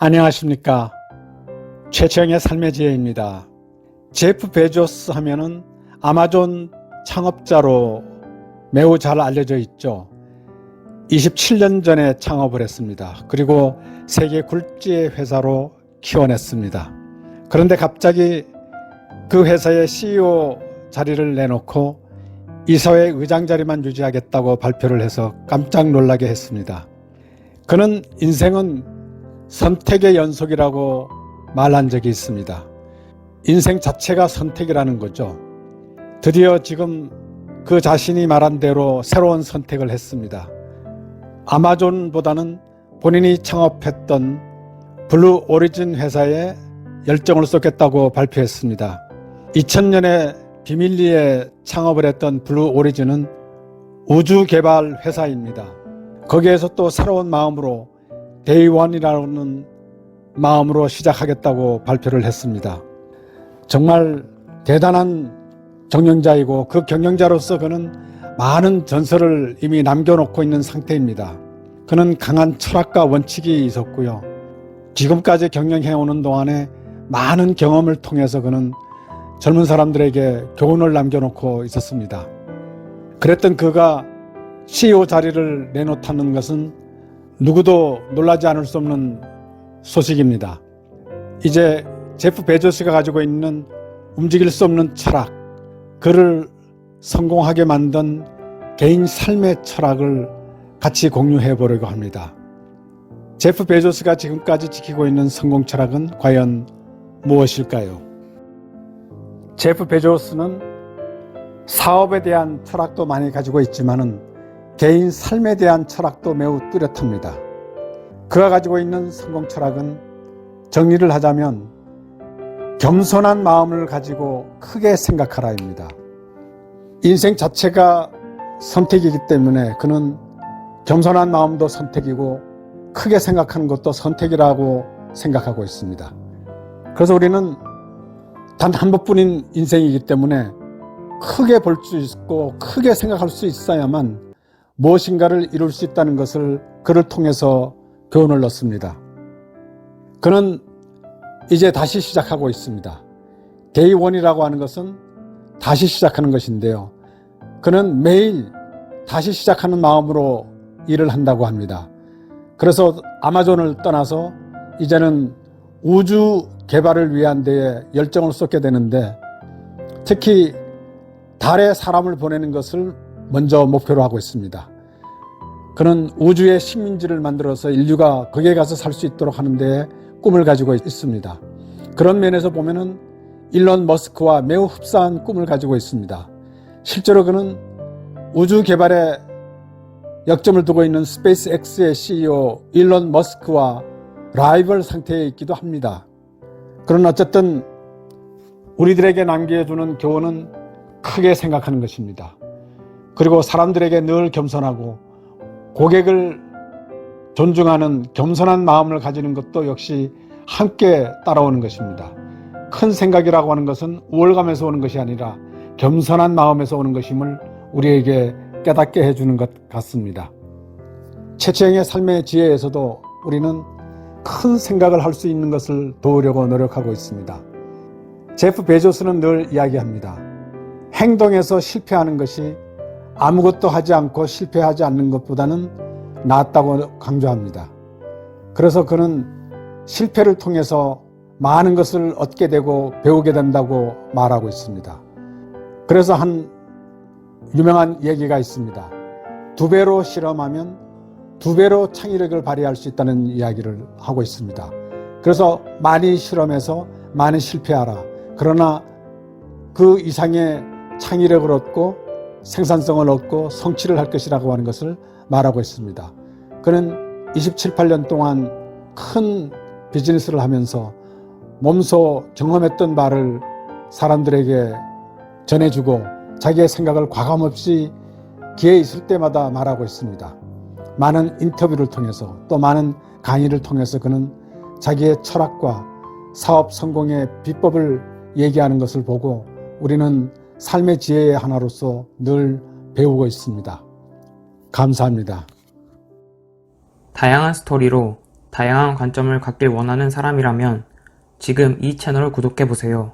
안녕하십니까. 최채영의 삶의 지혜입니다. 제프 베조스 하면은 아마존 창업자로 매우 잘 알려져 있죠. 27년 전에 창업을 했습니다. 그리고 세계 굴지의 회사로 키워냈습니다. 그런데 갑자기 그 회사의 CEO 자리를 내놓고 이사회 의장 자리만 유지하겠다고 발표를 해서 깜짝 놀라게 했습니다. 그는 인생은 선택의 연속이라고 말한 적이 있습니다. 인생 자체가 선택이라는 거죠. 드디어 지금 그 자신이 말한 대로 새로운 선택을 했습니다. 아마존보다는 본인이 창업했던 블루 오리진 회사에 열정을 쏟겠다고 발표했습니다. 2000년에 비밀리에 창업을 했던 블루 오리진은 우주 개발 회사입니다. 거기에서 또 새로운 마음으로 데이원이라는 마음으로 시작하겠다고 발표를 했습니다. 정말 대단한 경영자이고 그 경영자로서 그는 많은 전설을 이미 남겨놓고 있는 상태입니다. 그는 강한 철학과 원칙이 있었고요. 지금까지 경영해오는 동안에 많은 경험을 통해서 그는 젊은 사람들에게 교훈을 남겨놓고 있었습니다. 그랬던 그가 CEO 자리를 내놓다는 것은 누구도 놀라지 않을 수 없는 소식입니다. 이제 제프 베조스가 가지고 있는 움직일 수 없는 철학, 그를 성공하게 만든 개인 삶의 철학을 같이 공유해 보려고 합니다. 제프 베조스가 지금까지 지키고 있는 성공 철학은 과연 무엇일까요? 제프 베조스는 사업에 대한 철학도 많이 가지고 있지만은 개인 삶에 대한 철학도 매우 뚜렷합니다. 그가 가지고 있는 성공 철학은 정리를 하자면 겸손한 마음을 가지고 크게 생각하라입니다. 인생 자체가 선택이기 때문에 그는 겸손한 마음도 선택이고 크게 생각하는 것도 선택이라고 생각하고 있습니다. 그래서 우리는 단 한 번뿐인 인생이기 때문에 크게 볼 수 있고 크게 생각할 수 있어야만 무엇인가를 이룰 수 있다는 것을 그를 통해서 교훈을 얻습니다. 그는 이제 다시 시작하고 있습니다. 데이원이라고 하는 것은 다시 시작하는 것인데요. 그는 매일 다시 시작하는 마음으로 일을 한다고 합니다. 그래서 아마존을 떠나서 이제는 우주 개발을 위한 데에 열정을 쏟게 되는데 특히 달에 사람을 보내는 것을 먼저 목표로 하고 있습니다. 그는 우주의 식민지를 만들어서 인류가 거기에 가서 살 수 있도록 하는 데 꿈을 가지고 있습니다. 그런 면에서 보면은 일론 머스크와 매우 흡사한 꿈을 가지고 있습니다. 실제로 그는 우주 개발에 역점을 두고 있는 스페이스 X의 CEO 일론 머스크와 라이벌 상태에 있기도 합니다. 그러나 어쨌든 우리들에게 남겨주는 교훈은 크게 생각하는 것입니다. 그리고 사람들에게 늘 겸손하고 고객을 존중하는 겸손한 마음을 가지는 것도 역시 함께 따라오는 것입니다. 큰 생각이라고 하는 것은 우월감에서 오는 것이 아니라 겸손한 마음에서 오는 것임을 우리에게 깨닫게 해주는 것 같습니다. 최채영의 삶의 지혜에서도 우리는 큰 생각을 할 수 있는 것을 도우려고 노력하고 있습니다. 제프 베조스는 늘 이야기합니다. 행동에서 실패하는 것이 아무것도 하지 않고 실패하지 않는 것보다는 낫다고 강조합니다. 그래서 그는 실패를 통해서 많은 것을 얻게 되고 배우게 된다고 말하고 있습니다. 그래서 한 유명한 얘기가 있습니다. 두 배로 실험하면 두 배로 창의력을 발휘할 수 있다는 이야기를 하고 있습니다. 그래서 많이 실험해서 많이 실패하라. 그러나 그 이상의 창의력을 얻고 생산성을 얻고 성취를 할 것이라고 하는 것을 말하고 있습니다. 그는 27, 8년 동안 큰 비즈니스를 하면서 몸소 경험했던 말을 사람들에게 전해주고 자기의 생각을 과감없이 기회 있을 때마다 말하고 있습니다. 많은 인터뷰를 통해서 또 많은 강의를 통해서 그는 자기의 철학과 사업 성공의 비법을 얘기하는 것을 보고 우리는 삶의 지혜의 하나로서 늘 배우고 있습니다. 감사합니다. 다양한 스토리로 다양한 관점을 갖길 원하는 사람이라면 지금 이 채널을 구독해보세요.